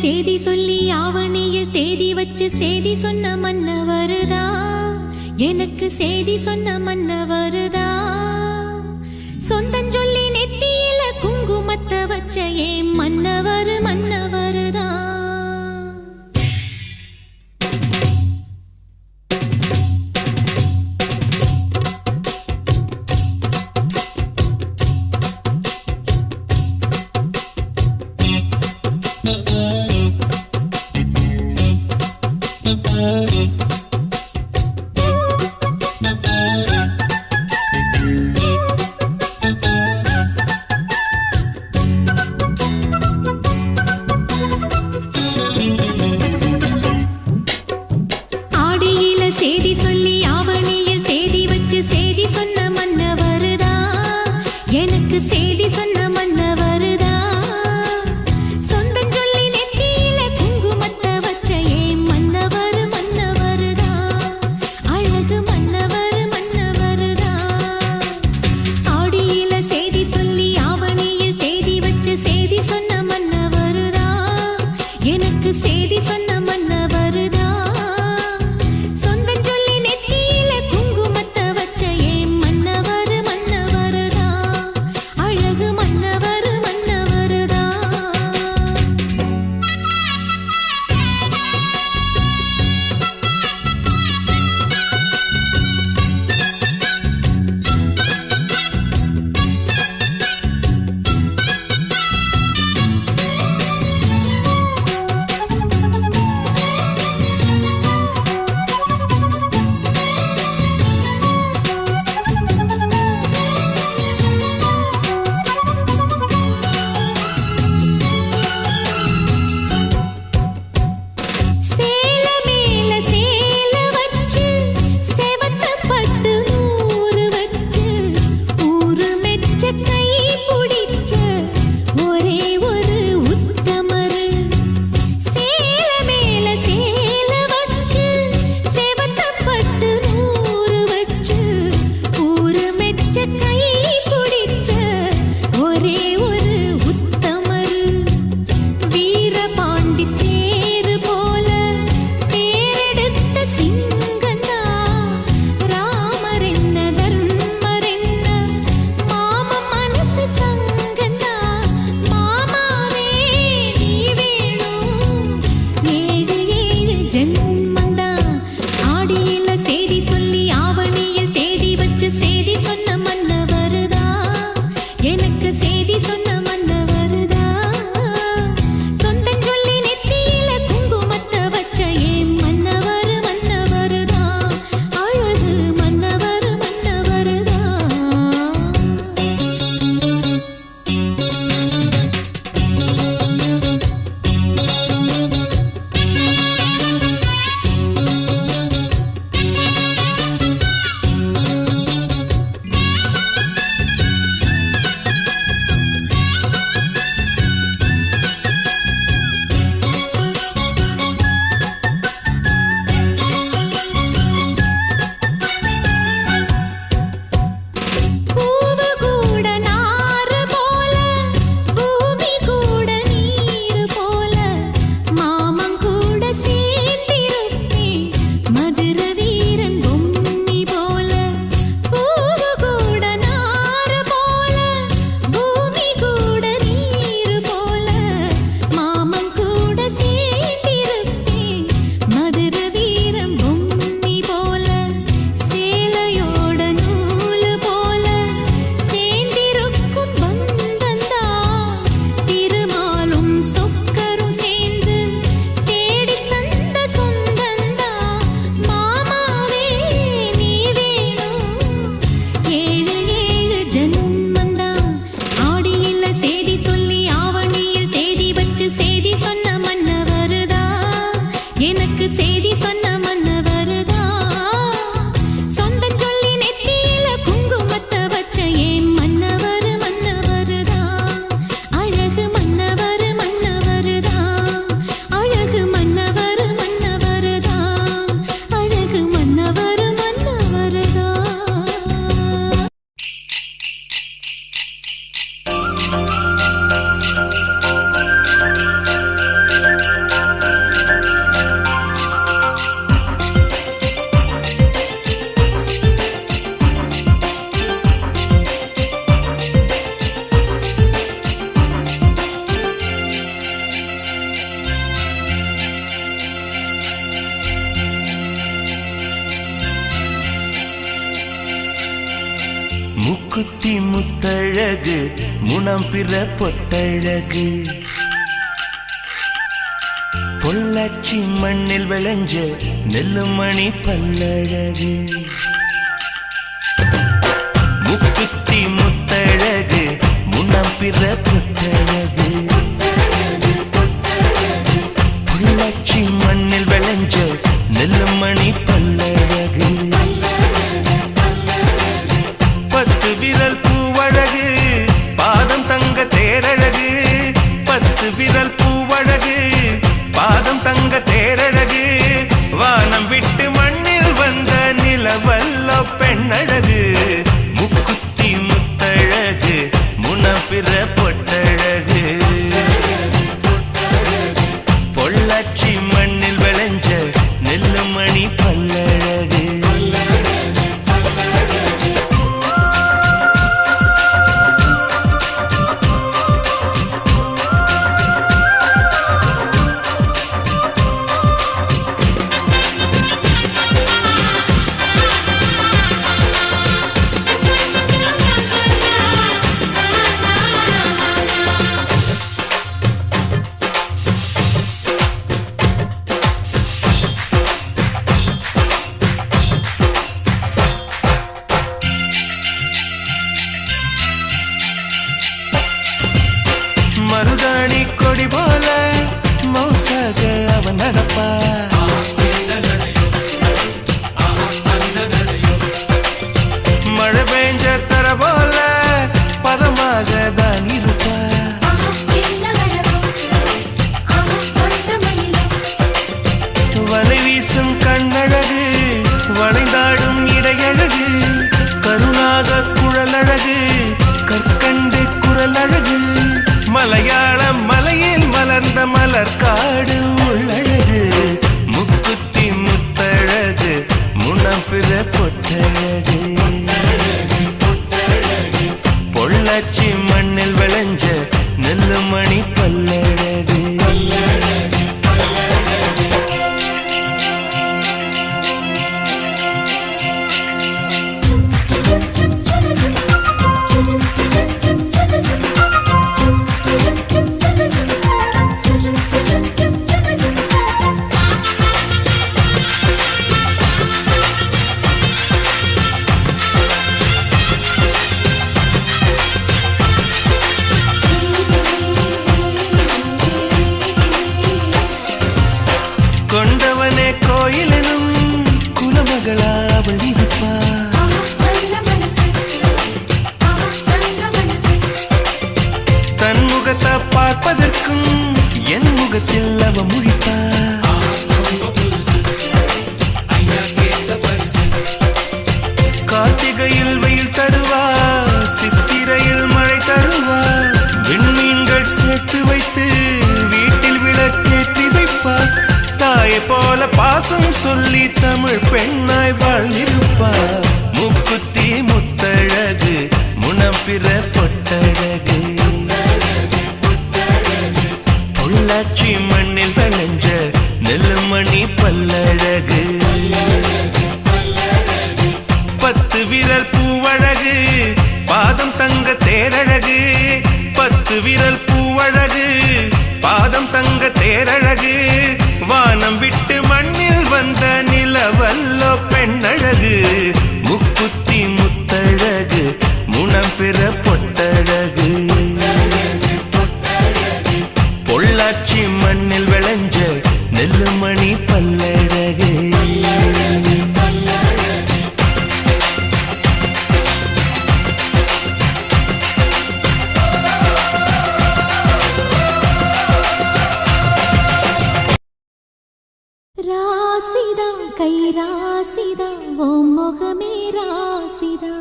சேதி சொல்லி ஆவணியில் தேதி வச்சு சேதி சொன்ன மன்னவருதா? எனக்கு சேதி சொன்ன மன்னவருதா? சொந்தம் சொல்லி நெத்தியில குங்குமத்தை வச்ச ஏன் மன்னவர் மன்ன குத்தி முத்தழகு முனம் பிற பொட்டழகு பொள்ளாச்சி மண்ணில் விளைஞ்ச நெல்லுமணி பல்லழகு. முக்குத்தி முத்தழகு முனம் பிற பொட்டழகு பொள்ளாச்சி மண்ணில் விளைஞ்ச நெல்லுமணி பல்லழகு. பத்து விரல் நெல்லுமணி பல்லழகு. பத்து விரல் பூவழகு பாதம் தங்க தேரழகு. பத்து விரல் பூவழகு பாதம் தங்க தேரழகு. வானம் விட்டு மண்ணில் வந்த நிலவல்லோ பெண்ணழகு. முக்குத்தி முத்தழகு முனம் பிற பொன் பல்லழகு. ராசிதா கை ராசிதா ஓ முகமே ராசிதா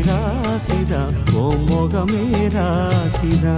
రాసిరా ఓ మొగమే రాసిరా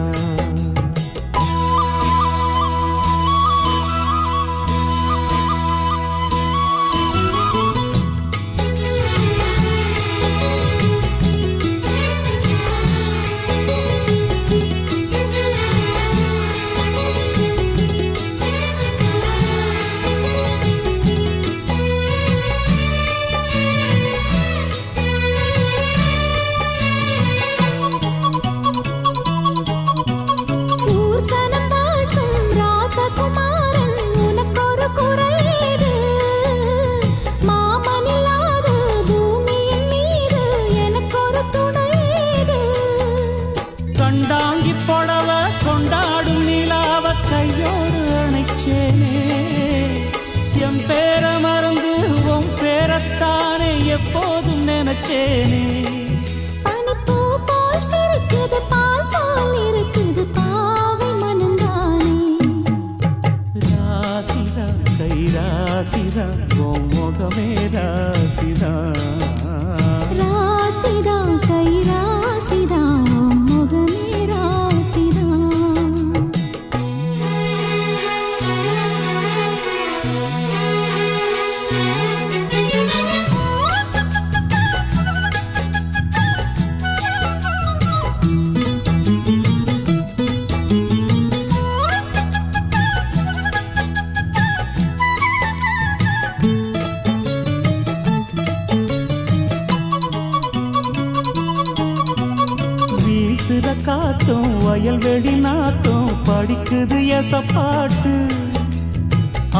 தேசப்பாட்டு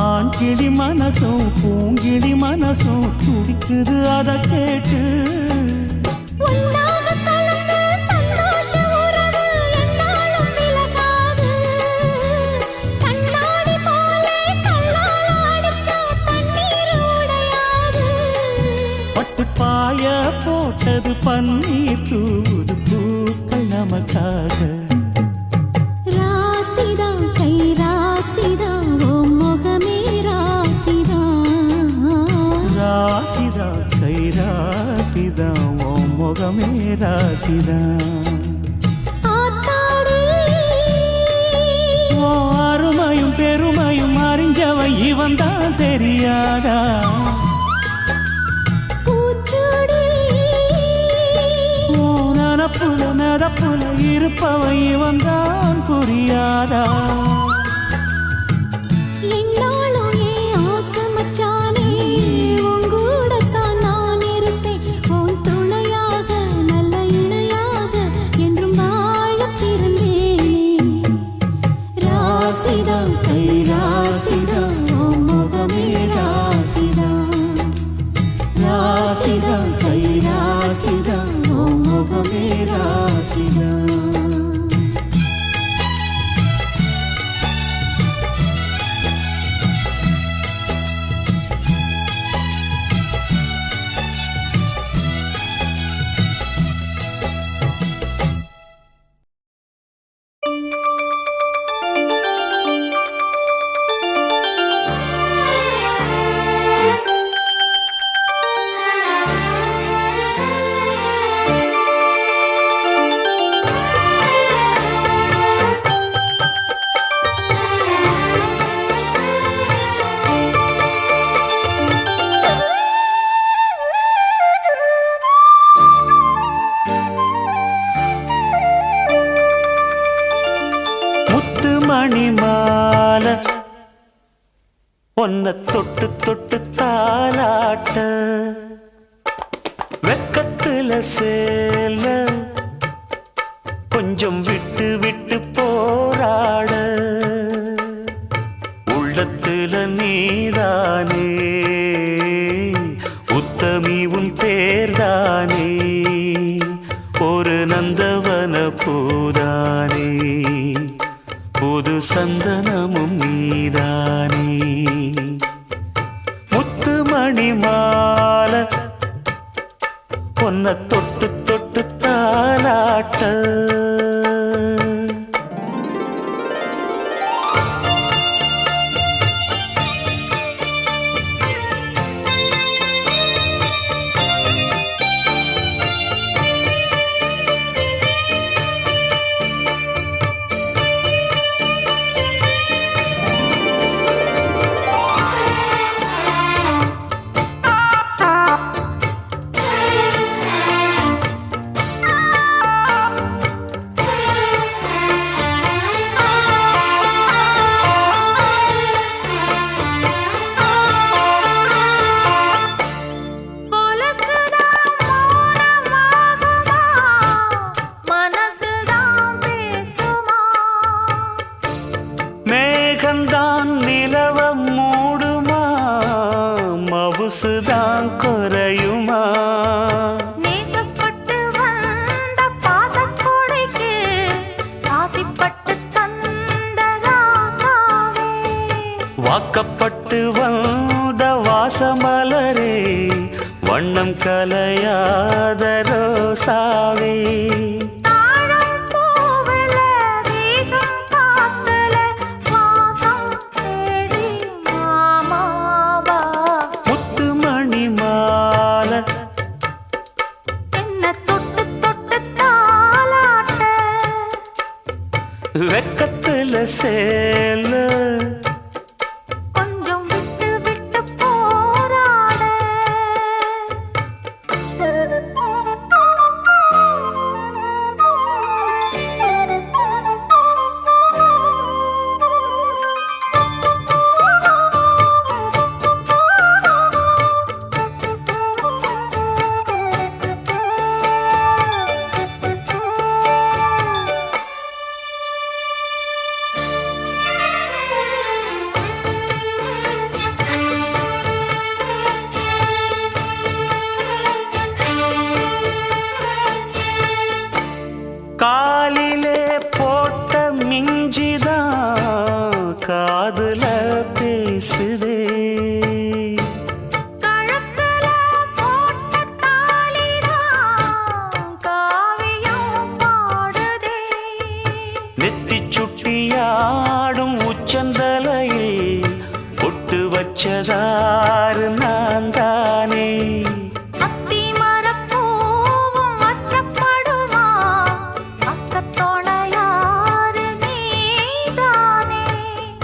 ஆண் கிளி மனசும் பூங்கிளி மனசும் துடிக்குது அதை கேட்டு. பூதானே? புது சந்தனமும் நீதானே? முத்து மணி மால பொன்ன தொட்டு தொட்டு தாலாட்ட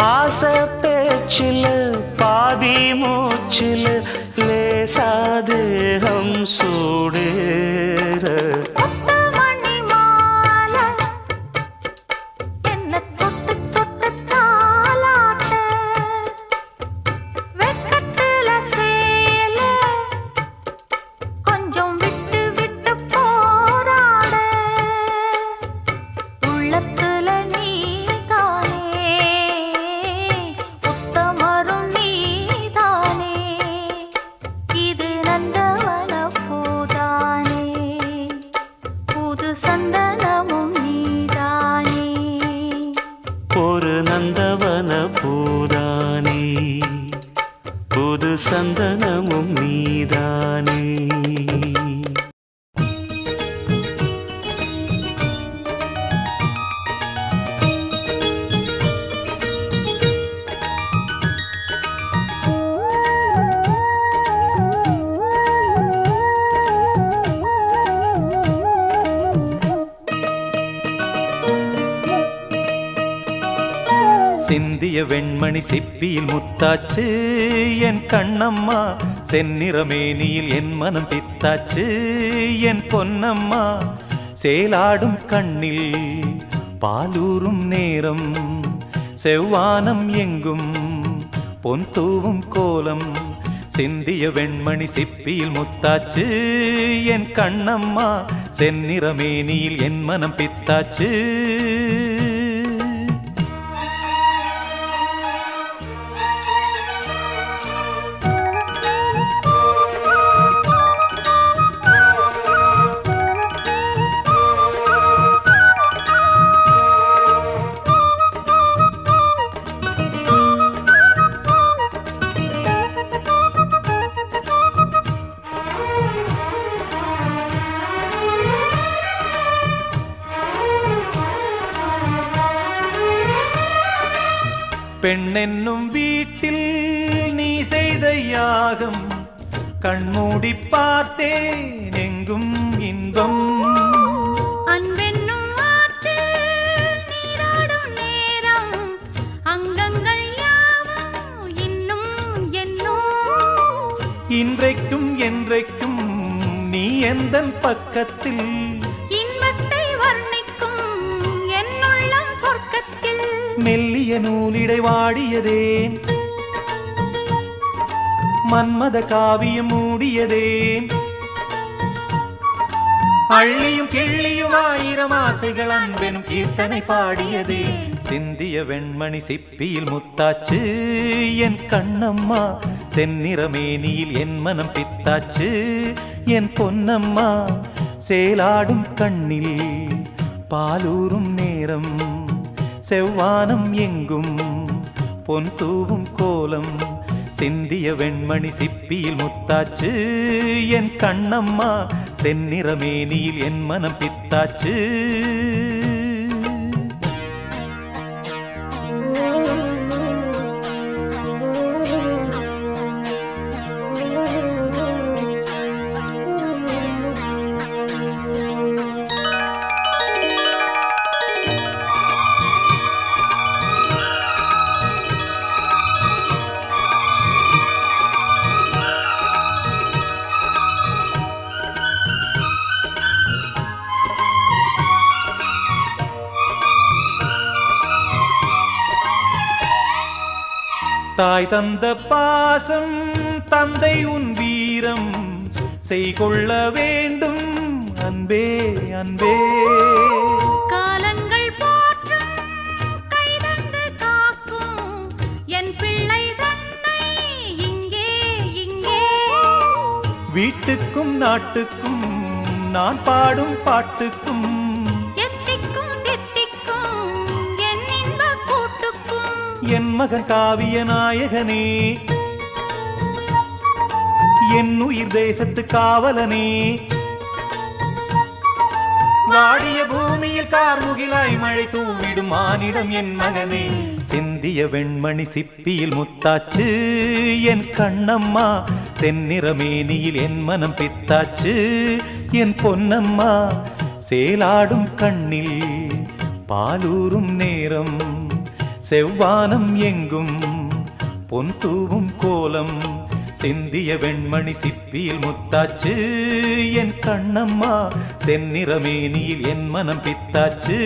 ஆசை பேச்சில் பாதி மூச்சில் லேசாதேகம் சூடேற. 不。கண்ணம்மா செந்நிறமேனியில் என் மனம் பித்தாச்சு. என் பொன்னம்மா சேலாடும் கண்ணில் பாலூரும் நேரம். செவ்வானம் எங்கும் பொன் தூவும் கோலம். சிந்திய வெண்மணி சிப்பியில் முத்தாச்சு. என் கண்ணம்மா செந்நிறமேனியில் என் மனம் பித்தாச்சு. பெண்ணென்னும் வீட்டில் நீ செய்த யாகம் கண்மூடி பார்த்தேன் எங்கும் இன்பம். இன்றைக்கும் என்றைக்கும் நீ எந்தன் பக்கத்தில் மெல்லிய நூலிடை வாடியதேன் மன்மத காவியம் மூடியதேன் அள்ளியும் கிள்ளியும் ஆயிரம் ஆசைகள் அன்பெனும் கீர்த்தனை பாடியதே. சிந்திய வெண்மணி சிப்பியில் முத்தாச்சு என் கண்ணம்மா செந்நிறமேனியில் என் மனம் பித்தாச்சு என் பொன்னம்மா சேலாடும் கண்ணில் பாலூரும் நேரம் செவ்வானம் எங்கும் பொன் தூவும் கோலம் சிந்திய வெண்மணி சிப்பியில் முத்தாச்சு என் கண்ணம்மா செந்நிறமேனியில் என் மனம் பித்தாச்சு. தாய் தந்த பாசம் தந்தை உன் வீரம். செய்கொள்ள வேண்டும் அன்பே அன்பே. காலங்கள் போற்றும் கைதந்து காக்கும். என் பிள்ளை தன்னை இங்கே இங்கே. வீட்டுக்கும் நாட்டுக்கும் நான் பாடும் பாட்டுக்கும் என் மகன் காவிய நாயகனே. என் உயிர் தேசத்து காவலனே. வாடிய பூமியில் கார்முகிலாய் மழை தூவிடும் மானிடம் என் மகனே. சிந்திய வெண்மணி சிப்பியில் முத்தாச்சு என் கண்ணம்மா. செந்நிறமேனியில் என் மனம் பித்தாச்சு என் பொன்னம்மா. சேலாடும் கண்ணில் பாலூரும் நேரம் செவ்வானம் எங்கும் பொன் தூவும் கோலம் சிந்திய வெண்மணி சிப்பியில் முத்தாச்சு என் கண்ணம்மா செந்நிறமேனியில் என் மனம் பித்தாச்சு.